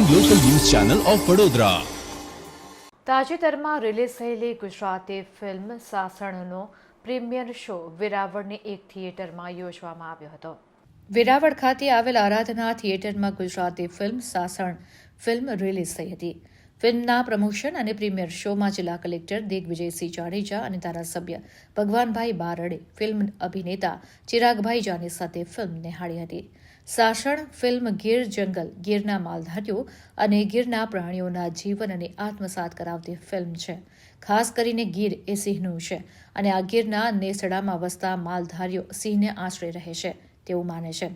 Channel of Vadodara તાજેતરમાં release થયેલી Gujarati film સાસણનો પ્રીમિયર શો વેરાવળની એક થિયેટરમાં યોજવામાં આવ્યો હતો. વેરાવળ ખાતે આવેલ આરાધના થિયેટરમાં Gujarati film Sasan film release થઈ હતી. ફિલ્મના પ્રમોશન અને પ્રીમિયર શોમાં જિલ્લા કલેક્ટર દિગ્વિજયસિંહ જાડેજા અને ધારાસભ્ય ભગવાનભાઈ બારડે ફિલ્મ અભિનેતા ચિરાગભાઈ જાની સાથે ફિલ્મ નિહાળી હતી. સાસણ ફિલ્મ ગીર જંગલ, ગીરના માલધારીઓ અને ગીરના પ્રાણીઓના જીવન અને આત્મસાત કરાવતી ફિલ્મ છે. ખાસ કરીને ગીર એ સિંહનું છે અને આ ગીરના નેસડામાં વસતા માલધારીઓ સિંહને આશરે રહે છે, તેવું માને છે.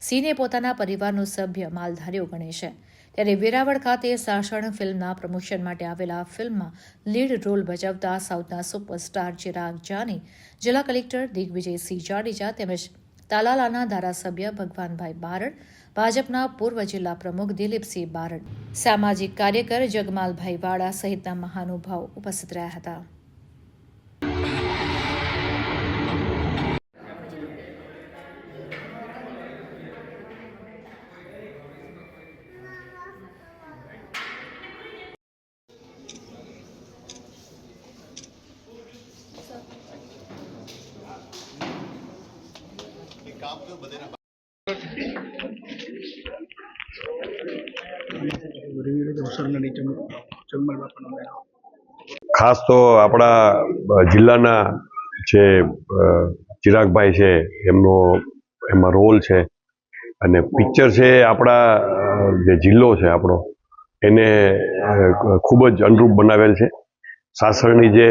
સિંહને પોતાના પરિવારનો સભ્ય માલધારીઓ ગણે છે. ત્યારે વેરાવળ ખાતે સાસણ ફિલ્મના પ્રમોશન માટે આવેલા ફિલ્મમાં લીડ રોલ ભજવતા સાઉથના સુપરસ્ટાર ચિરાગ જાની, જિલ્લા કલેક્ટર દિગ્વિજયસિંહ જાડેજા તેમજ તાલાલાના ધારાસભ્ય ભગવાનભાઈ બારડ, ભાજપના પૂર્વ જિલ્લા પ્રમુખ દિલીપસિંહ બારડ. સામાજિક કાર્યકર જગમાલભાઈ વાળા સહિતના મહાનુભાવ ઉપસ્થિત રહ્યા હતા. ખાસ તો આપણા જિલ્લાના જે ચિરાગભાઈ છે, એમનો, એમાં રોલ છે. અને પિક્ચર છે આપણા જે જિલ્લો છે આપણો, એને ખૂબ જ અનુરૂપ બનાવેલ છે. સાસણની જે,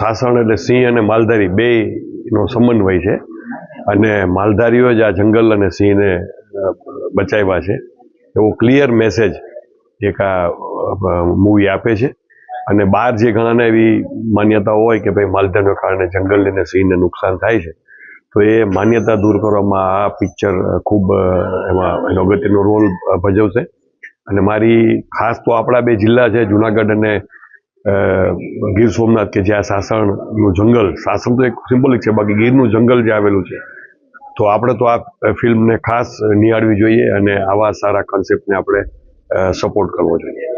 સાસણ એટલે સિંહ અને માલધારી બેયનો સમન્વય છે. અને માલધારીઓ જ આ જંગલ અને સિંહને બચાવ્યા છે. એવો ક્લિયર મેસેજ એક આ મૂવી આપે છે. અને બહાર જે ઘણાને એવી માન્યતા હોય કે ભાઈ માલધારીઓ કારણે જંગલને અને સિંહને નુકસાન થાય છે, તો એ માન્યતા દૂર કરવામાં આ પિક્ચર ખૂબ એમાં એનો અગત્યનો રોલ ભજવશે. અને મારી ખાસ તો આપણા બે જિલ્લા છે, જુનાગઢ અને ગીર સોમનાથ, કે જ્યાં સાસણનું જંગલ, સાસણ તો એક સિમ્બોલિક છે, બાકી ગીરનું જંગલ જે આવેલું છે તો આપણે તો આ ફિલ્મને ખાસ નિહાળવી જોઈએ અને આવા સારા કન્સેપ્ટને આપણે સપોર્ટ કરવો જોઈએ.